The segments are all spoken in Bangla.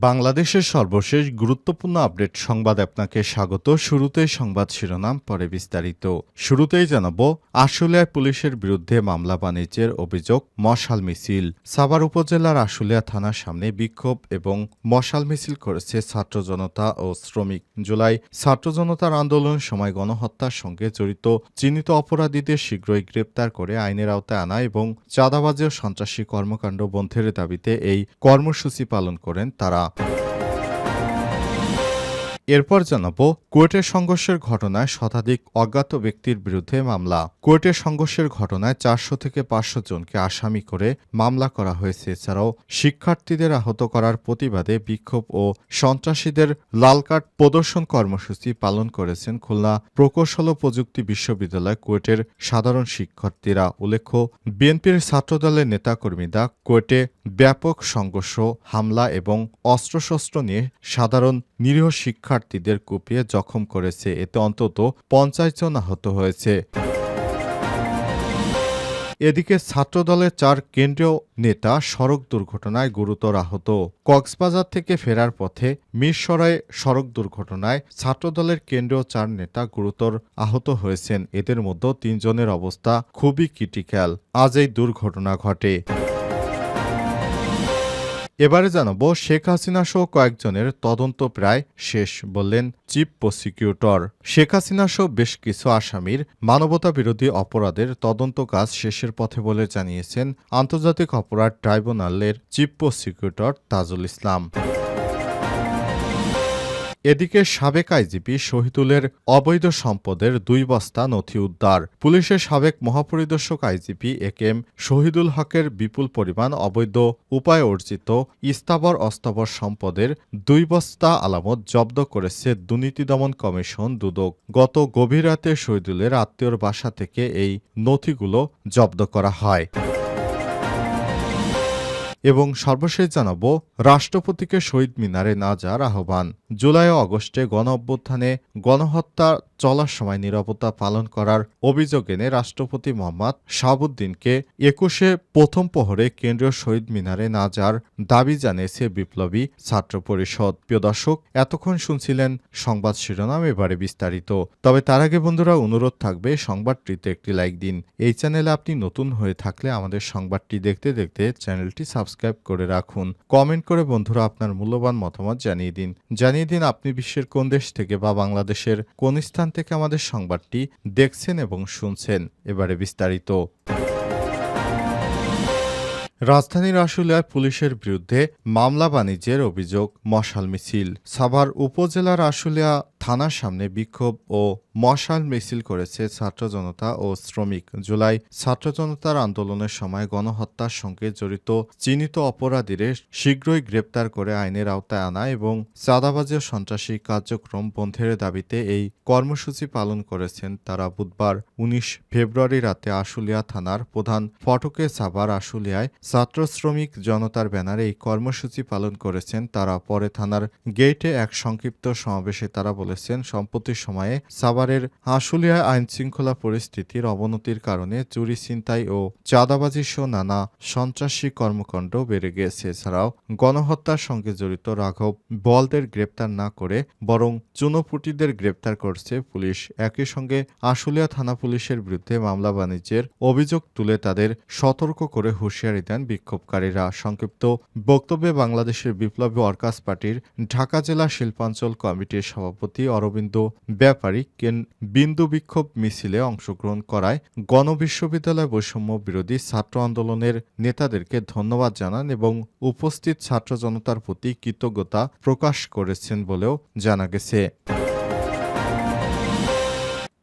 বাংলাদেশের সর্বশেষ গুরুত্বপূর্ণ আপডেট সংবাদ আপনাকে স্বাগত। শুরুতেই সংবাদ শিরোনাম, পরে বিস্তারিত। শুরুতেই জানাব, আশুলিয়ায় পুলিশের বিরুদ্ধে মামলা বাণিজ্যের অভিযোগ, মশাল মিছিল। সাভার উপজেলার আশুলিয়া থানার সামনে বিক্ষোভ এবং মশাল মিছিল করেছে ছাত্র জনতা ও শ্রমিক। জুলাই ছাত্র জনতার আন্দোলনের সময় গণহত্যার সঙ্গে জড়িত, চিহ্নিত অপরাধীদের শীঘ্রই গ্রেপ্তার করে আইনের আওতায় আনা এবং চাঁদাবাজি ও সন্ত্রাসী কর্মকাণ্ড বন্ধের দাবিতে এই কর্মসূচি পালন করেন তারা। এরপর জানাব কুয়েটের সংঘর্ষের ঘটনায় শতাধিক অজ্ঞাত ব্যক্তির বিরুদ্ধে মামলা। কুয়েটের সংঘর্ষের ঘটনায় চারশো থেকে পাঁচশো জনকে আসামি করে মামলা করা হয়েছে। এছাড়াও শিক্ষার্থীদের আহত করার প্রতিবাদে বিক্ষোভ ও সন্ত্রাসীদের লাল কার্ড প্রদর্শন কর্মসূচি পালন করেছেন খুলনা প্রকৌশল ও প্রযুক্তি বিশ্ববিদ্যালয় কুয়েটের সাধারণ শিক্ষার্থীরা। উল্লেখ্য, বিএনপির ছাত্রদলের নেতাকর্মীরা কুয়েটে ব্যাপক সংঘর্ষ, হামলা এবং অস্ত্রশস্ত্র নিয়ে সাধারণ নিরীহ শিক্ষার্থীদের কুপিয়ে জখম করেছে এতে অন্তত পঞ্চাশ জন আহত হয়েছে। এদিকে ছাত্রদলের চার কেন্দ্রীয় নেতা সড়ক দুর্ঘটনায় গুরুতর আহত। কক্সবাজার থেকে ফেরার পথে মিরসরাই সড়ক দুর্ঘটনায় ছাত্রদলের কেন্দ্রীয় চার নেতা গুরুতর আহত হয়েছেন। এদের মধ্যে তিনজনের অবস্থা খুবই ক্রিটিক্যাল। আজ এই দুর্ঘটনা ঘটে। এবারে জানাব শেখ হাসিনা সহ কয়েকজনের তদন্ত প্রায় শেষ, বললেন চিফ প্রসিকিউটর। শেখ হাসিনা সহ বেশ কিছু আসামির মানবতা বিরোধী অপরাধের তদন্ত কাজ শেষের পথে বলে জানিয়েছেন আন্তর্জাতিক অপরাধ ট্রাইব্যুনালের চিফ প্রসিকিউটর তাজুল ইসলাম। এদিকে সাবেক আইজিপি শহীদুলের অবৈধ সম্পদের দুই বস্তা নথি উদ্ধার। পুলিশের সাবেক মহাপরিদর্শক আইজিপি এ কে শহীদুল হকের বিপুল পরিমাণ অবৈধ উপায় অর্জিত ইস্তাবর অস্তাবর সম্পদের দুই বস্তা আলামত জব্দ করেছে দুর্নীতি দমন কমিশন দুদক। গত গভীর রাতে শহীদুলের আত্মীয়র বাসা থেকে এই নথিগুলো জব্দ করা হয়। এবং সর্বশেষ জানাব, রাষ্ট্রপতিকে শহীদ মিনারে না যাওয়ার আহ্বান। জুলাই ও আগস্টে গণ অভ্যুত্থানে গণহত্যা চলার সময় নিরাপত্তা পালন করার অভিযোগ এনে রাষ্ট্রপতি মোহাম্মদ শাহাবুদ্দিনকে একুশে প্রথম প্রহরে কেন্দ্রীয় শহীদ মিনারে না যাওয়ার দাবি জানিয়েছে বিপ্লবী ছাত্র পরিষদ। প্রিয় দর্শক, এতক্ষণ শুনছিলেন সংবাদ শিরোনাম, এবারে বিস্তারিত। তবে তার আগে বন্ধুরা, অনুরোধ থাকবে, সংবাদটিতে একটি লাইক দিন। এই চ্যানেলে আপনি নতুন হয়ে থাকলে আমাদের সংবাদটি দেখতে দেখতে চ্যানেলটি সাবস্ক্রাইব করে রাখুন। কমেন্ট করে বন্ধুরা আপনার মূল্যবান মতামত জানিয়ে দিন। জানিয়ে দিন আপনি বিশ্বের কোন দেশ থেকে বা বাংলাদেশের কোন স্থান থেকে আমাদের সংবাদটি দেখছেন এবং শুনছেন। এবারে বিস্তারিত। রাজধানীর আশুলিয়ায় পুলিশের বিরুদ্ধে মামলা বাণিজ্যের অভিযোগ, মশাল মিছিল। সাভার উপজেলার আশুলিয়া থানার সামনে বিক্ষোভ ও মশাল মিছিল করেছে ছাত্র জনতা ও শ্রমিক। জুলাই ছাত্র জনতার আন্দোলনের সময় গণহত্যার সঙ্গে জড়িত চিহ্নিত অপরাধীদের শীঘ্রই গ্রেপ্তার করে আইনের আওতায় আনা এবং চাঁদাবাজি সন্ত্রাসী কার্যক্রম বন্ধের দাবিতে এই কর্মসূচি পালন করেছেন তারা বুধবার উনিশ ফেব্রুয়ারি রাতে আশুলিয়া থানার প্রধান ফটকে সাভার আশুলিয়ায় ছাত্র শ্রমিক জনতার ব্যানারে এই কর্মসূচি পালন করেছেন তারা। পরে থানার গেটে এক সংক্ষিপ্ত সমাবেশে তারা বলেছেন, সম্প্রতি সময়ে সাভারের আশুলিয়ায় আইন শৃঙ্খলা পরিস্থিতির অবনতির কারণে চুরি, ছিনতাই ও চাঁদাবাজি সহ নানা সন্ত্রাসী কর্মকাণ্ড বেড়ে গিয়েছে এছাড়াও গণহত্যার সঙ্গে জড়িত রাঘব বলদের গ্রেপ্তার না করে বরং চুনোপুটিদের গ্রেপ্তার করছে পুলিশ। একই সঙ্গে আশুলিয়া থানা পুলিশের বিরুদ্ধে মামলা বাণিজ্যের অভিযোগ তুলে তাদের সতর্ক করে হুঁশিয়ারি দেন বিক্ষোভকারীরা। সংক্ষিপ্ত বক্তব্যে বাংলাদেশের বিপ্লবী ওয়ার্কার্স পার্টির ঢাকা জেলা শিল্পাঞ্চল কমিটির সভাপতি অরবিন্দ ব্যাপারী কেন বিন্দু বিক্ষোভ মিছিলে অংশগ্রহণ করায় গণবিশ্ববিদ্যালয় বৈষম্য বিরোধী ছাত্র আন্দোলনের নেতাদেরকে ধন্যবাদ জানান এবং উপস্থিত ছাত্র জনতার প্রতি কৃতজ্ঞতা প্রকাশ করেছেন বলেও জানা গেছে।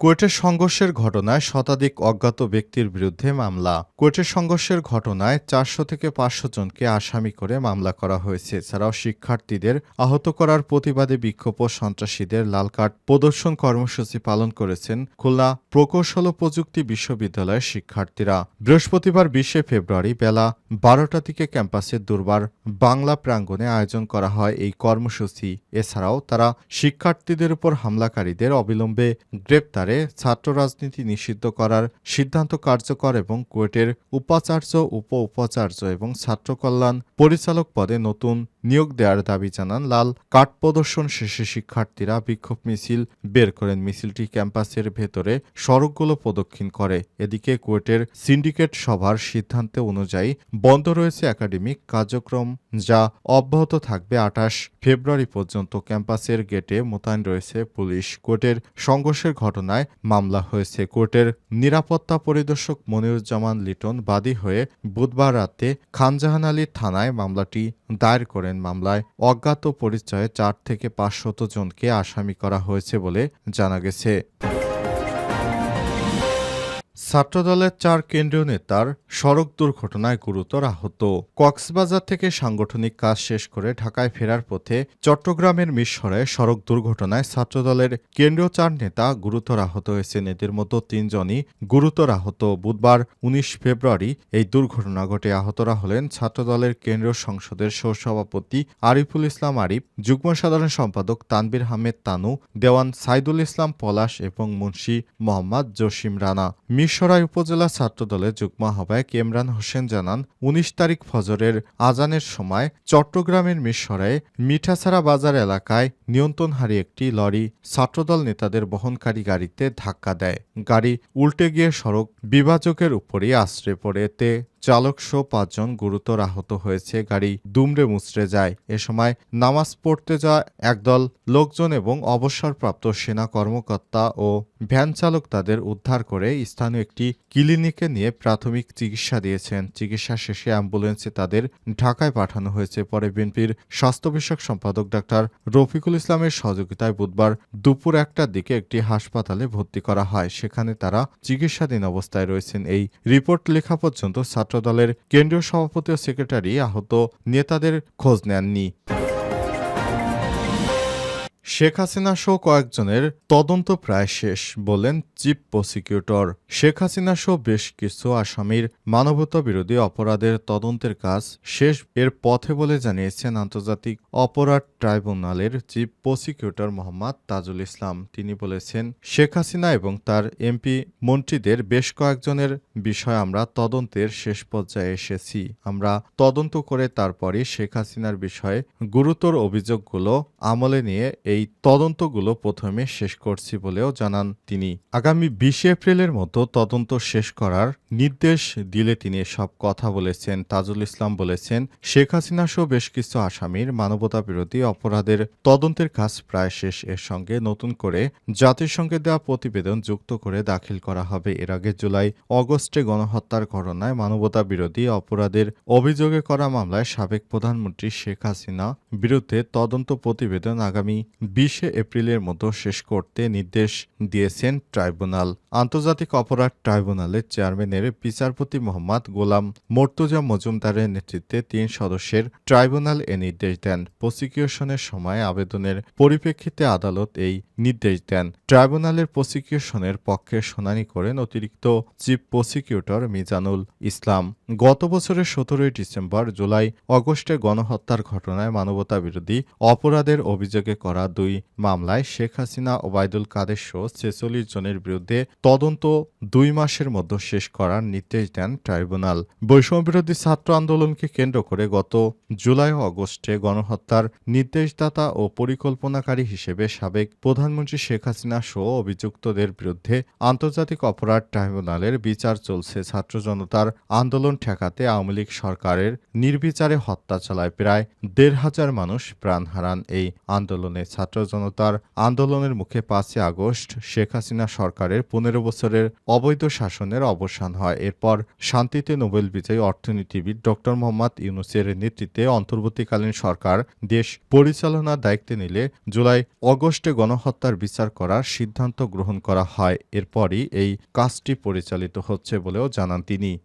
কুয়েটের সংঘর্ষের ঘটনায় শতাধিক অজ্ঞাত ব্যক্তির বিরুদ্ধে মামলা। কুয়েটের সংঘর্ষের ঘটনায় চারশো থেকে পাঁচশো জনকে আসামি করে মামলা করা হয়েছে। এছাড়াও শিক্ষার্থীদের আহত করার প্রতিবাদে বিক্ষোভ সন্ত্রাসীদের লাল কার্ড প্রদর্শন কর্মসূচি পালন করেছেন খুলনা প্রকৌশল প্রযুক্তি বিশ্ববিদ্যালয়ের শিক্ষার্থীরা। বৃহস্পতিবার বিশে ফেব্রুয়ারি বেলা বারোটা থেকে ক্যাম্পাসের দুর্বার বাংলা প্রাঙ্গণে আয়োজন করা হয় এই কর্মসূচি। এছাড়াও তারা শিক্ষার্থীদের উপর হামলাকারীদের অবিলম্বে গ্রেপ্তার হারে ছাত্র রাজনীতি নিষিদ্ধ করার সিদ্ধান্ত কার্যকর এবং কুয়েটের উপাচার্য উপ উপাচার্য এবং ছাত্র কল্যাণ পরিচালক পদে নতুন নিয়োগ দেওয়ার দাবি জানান লাল কাঠ প্রদর্শন শেষে শিক্ষার্থীরা বিক্ষোভ মিছিল বের করেন। মিছিলটি ক্যাম্পাসের ভেতরে সড়কগুলো প্রদক্ষিণ করে। এদিকে কুয়েটের সিন্ডিকেট সভার সিদ্ধান্ত অনুযায়ী বন্ধ রয়েছে একাডেমিক কার্যক্রম, যা অব্যাহত থাকবে আঠাশ ফেব্রুয়ারি পর্যন্ত। ক্যাম্পাসের গেটে মোতায়েন রয়েছে পুলিশ। কোর্টের সংঘর্ষের ঘটনায় মামলা হয়েছে। কোর্টের নিরাপত্তা পরিদর্শক মনিরুজ্জামান লিটন বাদী হয়ে বুধবার রাতে খানজাহান আলী থানায় মামলাটি দায়ের করেন। মামলায় অজ্ঞাত পরিচয়ে চার থেকে পাঁচশত জনকে আসামি করা হয়েছে বলে জানা গেছে। ছাত্রদলের চার কেন্দ্রীয় নেতার সড়ক দুর্ঘটনায় গুরুতর আহত। কক্সবাজার থেকে সাংগঠনিক কাজ শেষ করে ঢাকায় ফেরার পথে চট্টগ্রামের মিশরে সড়ক দুর্ঘটনায় ছাত্রদলের কেন্দ্রীয় চার নেতা গুরুতর আহত হয়েছেন। এদের মতো তিনজনই গুরুতর আহত। বুধবার উনিশ ফেব্রুয়ারি এই দুর্ঘটনা ঘটে। আহতরা হলেন ছাত্রদলের কেন্দ্রীয় সংসদের সহসভাপতি আরিফুল ইসলাম আরিফ, যুগ্ম সাধারণ সম্পাদক তানবির আহমেদ তানু, দেওয়ান সাইদুল ইসলাম পলাশ এবং মুন্সি মোহাম্মদ জসিম রানা। মিরসরাই উপজেলা ছাত্রদলের যুগ্ম আহ্বায়ক ইমরান হোসেন জানান, উনিশ তারিখ ফজরের আজানের সময় চট্টগ্রামের মিরসরাই মিঠাছাড়া বাজার এলাকায় নিয়ন্ত্রণহারী একটি লরি ছাত্রদল নেতাদের বহনকারী গাড়িতে ধাক্কা দেয়। গাড়ি উল্টে গিয়ে সড়ক বিভাজকের উপরই আশ্রে পড়ে। এতে চালক সহ পাঁচজন গুরুতর আহত হয়েছে। গাড়ি দুমড়ে মুচড়ে যায়। এ সময় নামাজ পড়তে যাওয়া একদল লোকজন এবং অবসরপ্রাপ্ত সেনা কর্মকর্তা ও ভ্যান চালক তাদের উদ্ধার করে স্থানীয় একটি ক্লিনিকে নিয়ে প্রাথমিক চিকিৎসা দিয়েছেন। চিকিৎসা শেষে অ্যাম্বুলেন্সে তাদের ঢাকায় পাঠানো হয়েছে। পরে বিএনপির স্বাস্থ্য বিষয়ক সম্পাদক ডাক্তার রফিকুল ইসলামের সহযোগিতায় বুধবার দুপুর একটার দিকে একটি হাসপাতালে ভর্তি করা হয়। সেখানে তারা চিকিৎসাধীন অবস্থায় রয়েছেন। এই রিপোর্ট লেখা পর্যন্ত ছাত্রদলের কেন্দ্রীয় সভাপতি ও সেক্রেটারি আহত নেতাদের খোঁজ নেননি। শেখ হাসিনা সহ কয়েকজনের তদন্ত প্রায় শেষ, বলেন চিফ প্রসিকিউটর। শেখ হাসিনা সহ বেশ কিছু আসামির মানবতা বিরোধী অপরাধের তদন্তের কাজ শেষ, এর পথে বলে জানিয়েছেন আন্তর্জাতিক অপরাধ ট্রাইব্যুনালের চিফ প্রসিকিউটর মোহাম্মদ তাজুল ইসলাম। তিনি বলেছেন, শেখ হাসিনা এবং তার এমপি মন্ত্রীদের বেশ কয়েকজনের বিষয়ে আমরা তদন্তের শেষ পর্যায়ে এসেছি। আমরা তদন্ত করে তারপরই শেখ হাসিনার বিষয়ে গুরুতর অভিযোগগুলো আমলে নিয়ে এই তদন্তগুলো প্রথমে শেষ করছি বলেও জানান তিনি। আগামী বিশে এপ্রিলের মতো তদন্ত শেষ করার নির্দেশ দিলে তিনি সব কথা বলেছেন। তাজুল ইসলাম বলেছেন, শেখ হাসিনা সহ বেশ কিছু আসামির মানবতা বিরোধী অপরাধের তদন্তের কাজ প্রায় শেষ। এর সঙ্গে নতুন করে জাতিসংঘে দেওয়া প্রতিবেদন যুক্ত করে দাখিল করা হবে। এর আগে জুলাই, অগস্টে গণহত্যার ঘটনায় মানবতা বিরোধী অপরাধের অভিযোগে করা মামলায় সাবেক প্রধানমন্ত্রী শেখ হাসিনা বিরুদ্ধে তদন্ত প্রতিবেদন আগামী বিশে এপ্রিলের মতো শেষ করতে নির্দেশ দিয়েছেন ট্রাইব্যুনাল। আন্তর্জাতিক অপরাধ ট্রাইব্যুনালের চেয়ারম্যানের বিচারপতি মোহাম্মদ গোলাম মর্তুজা মজুমদারের নেতৃত্বে তিন সদস্যের ট্রাইব্যুনাল এ নির্দেশ দেন। প্রসিকিউশনের সময় আবেদনের পরিপ্রেক্ষিতে আদালত এই নির্দেশ দেন। ট্রাইব্যুনালের প্রসিকিউশনের পক্ষে শুনানি করেন অতিরিক্ত চিফ প্রসিকিউটর মিজানুল ইসলাম, গত বছরের সতেরোই ডিসেম্বর জুলাই অগস্টে গণহত্যার ঘটনায় মানবতা বিরোধী অপরাধের অভিযোগে করা দুই মামলায় শেখ হাসিনা ওবায়দুল কাদের সহ ছেচল্লিশ জনের বিরুদ্ধে তদন্ত দুই মাসের মধ্যে শেষ করার নির্দেশ দেন ট্রাইব্যুনাল। বৈষম্যবিরোধী ছাত্র আন্দোলনকে কেন্দ্র করে গত জুলাই ও অগস্টে গণহত্যার নির্দেশদাতা ও পরিকল্পনাকারী হিসেবে সাবেক প্রধানমন্ত্রী শেখ হাসিনা সহ অভিযুক্তদের বিরুদ্ধে আন্তর্জাতিক অপরাধ ট্রাইব্যুনালের বিচার চলছে ছাত্র জনতার আন্দোলন ঠেকাতে আওয়ামী লীগ সরকারের নির্বিচারে হত্যা চালায় প্রায় দেড় হাজার মানুষ প্রাণ হারান এই আন্দোলনে। ছাত্র জনতার আন্দোলনের মুখে পাঁচই আগস্ট শেখ হাসিনা সরকারের পনেরো বছরের অবৈধ শাসনের অবসান হয়। এরপর শান্তিতে নোবেল বিজয়ী অর্থনীতিবিদ ড মোহাম্মদ ইউনুসের নেতৃত্বে অন্তর্বর্তীকালীন সরকার দেশ পরিচালনার দায়িত্বে নিলে জুলাই অগস্টে গণহত্যার বিচার করার সিদ্ধান্ত গ্রহণ করা হয়। এরপরই এই কাজটি পরিচালিত হচ্ছে। বলেও জানান তিনি।